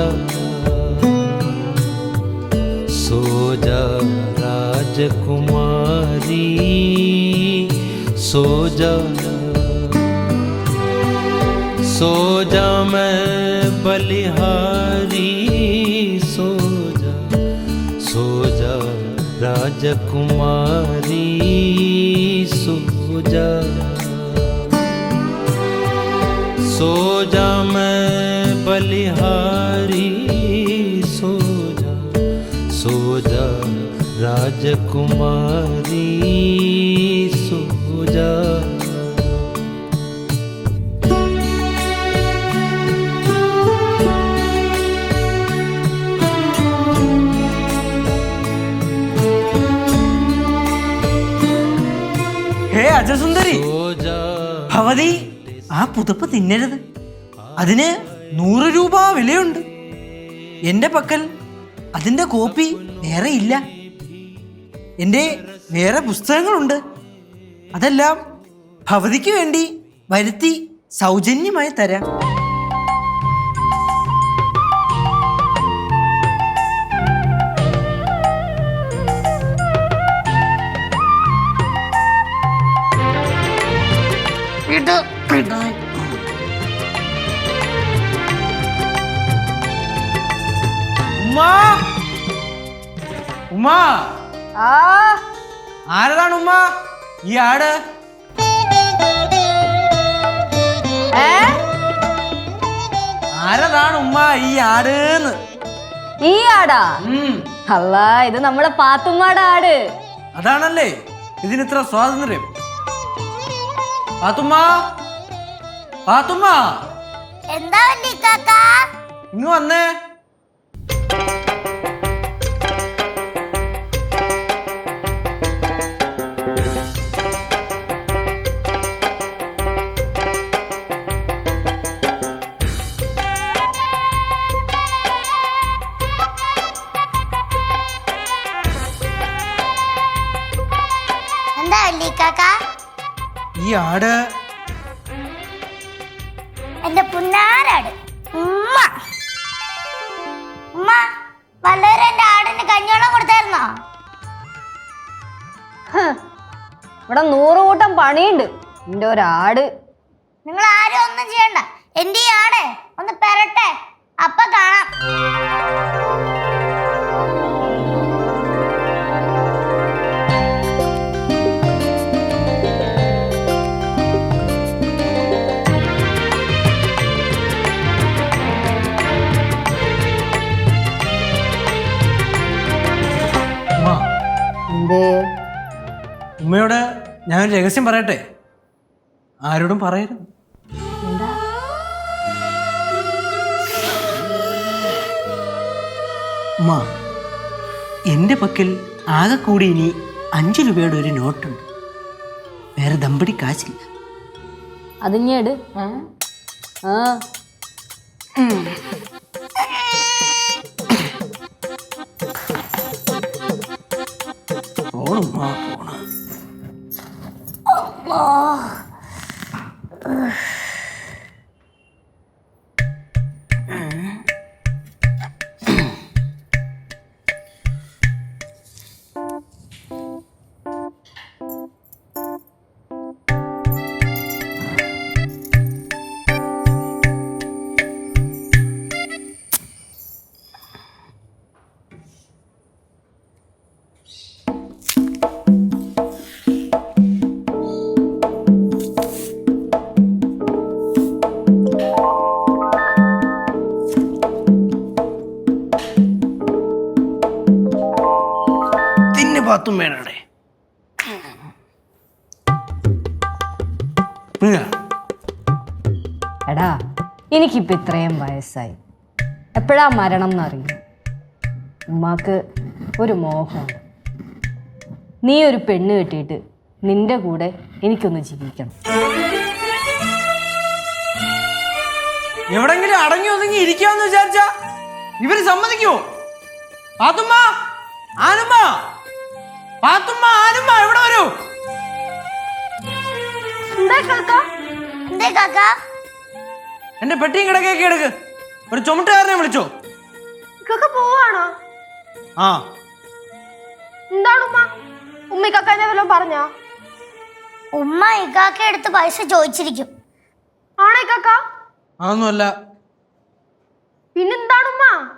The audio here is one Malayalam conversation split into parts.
जा। सो जा राजकुमारी, सो जा। सो जा मैं बलिहारी, सो जा। सो जा राजकुमारी, सो जा। राजकुमारी सो जा ഹേ അജസുന്ദരി सो जा ഭവതി ആ പുതപ്പ് തിന്നരുത് അതിന് നൂറ് രൂപ വിലയുണ്ട് എൻ്റെ പക്കൽ അതിൻ്റെ കോപ്പി വേറെ ഇല്ല എന്റെ വേറെ പുസ്തകങ്ങളുണ്ട്. അതെല്ലാം ഭവതിക്ക് വേണ്ടി വരുത്തി സൗജന്യമായി തരാം. ഉമ്മാ. ഉമ്മാ. ആരതാണ് ഉമ്മ? ഈ ആട്? ആരതാണ് ഉമ്മ ഈ ആട് ഈ ആടാ? അല്ല ഇത് നമ്മുടെ പാത്തുമ്മയുടെ ആട്. അതാണല്ലേ? ഇതിന് ഇത്ര സ്വാതന്ത്ര്യം. പാത്തുമ്മ? പാത്തുമ്മ? എന്താ ഇങ്ങ് വന്നേ. എന്താ വല്ലിക്കാക്ക ഈ ആട്. എന്റെ പുന്നാരാട്. ഉമ്മ. ഉമ്മ വല്ലവരും എന്റെ ആടിന് കഞ്ഞോളം കൊടുത്തായിരുന്നോ? ഹ്, ഇവിടെ നൂറ് കൂട്ടം പണിയുണ്ട്. എന്റെ ഒരാട്. നിങ്ങൾ ആരും ഒന്നും ചെയ്യണ്ട. എന്റെ ഈ ആട് ഒന്ന് പെരട്ടെ. ഉമ്മയോട് ഞാനൊരു രഹസ്യം പറയട്ടെ? ആരോടും പറയരുത്. അമ്മ എന്റെ പക്കൽ ആകെ കൂടി ഇനി അഞ്ച് രൂപയുടെ ഒരു നോട്ടുണ്ട്. വേറെ ദമ്പടി കാശില്ല. അതിഞ്ഞേട് ആ. പോണുമ്മ പാത്തുമ്മേടെ പിന്നെ? എടാ എനിക്കിപ്പോ ഇത്രയും വയസ്സായി. എപ്പോഴാ മരണം എന്നറിയും? ഉമ്മാക്ക് ഒരു മോഹമാണ് നീ ഒരു പെണ്ണ് കെട്ടിയിട്ട് നിന്റെ കൂടെ എനിക്കൊന്ന് ജീവിക്കണം. എവിടെങ്കിലും അടങ്ങി ഒതുങ്ങി ഇരിക്കാന്ന് വിചാരിച്ച ഇവർ സമ്മതിക്കോ അതുമ്മ ആനുമ്മ പാത്തുമ്മ ആനുമ്മ എവിടെ വരൂ. എന്റെ പെട്ടിയും കിടക്കൊക്കെ എടുക്ക്. ഒരു ചുമട്ടുകാരനെ വിളിച്ചോ. പോവാണോ? ആ. എന്താണ് ഉമ്മ ഉമ്മിക്കന്നെ വല്ലതും പറഞ്ഞോ? ഉമ്മ ഇക്കാക്ക എടുത്ത് പൈസ ചോദിച്ചിരിക്കും. ആണോ ഇക്കാക്ക അതൊന്നുമല്ല. പിന്നെന്താണ് ഉമ്മ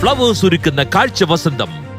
ഫ്ലവേഴ്സ് ഒരുക്കുന്ന കാഴ്ച വസന്തം.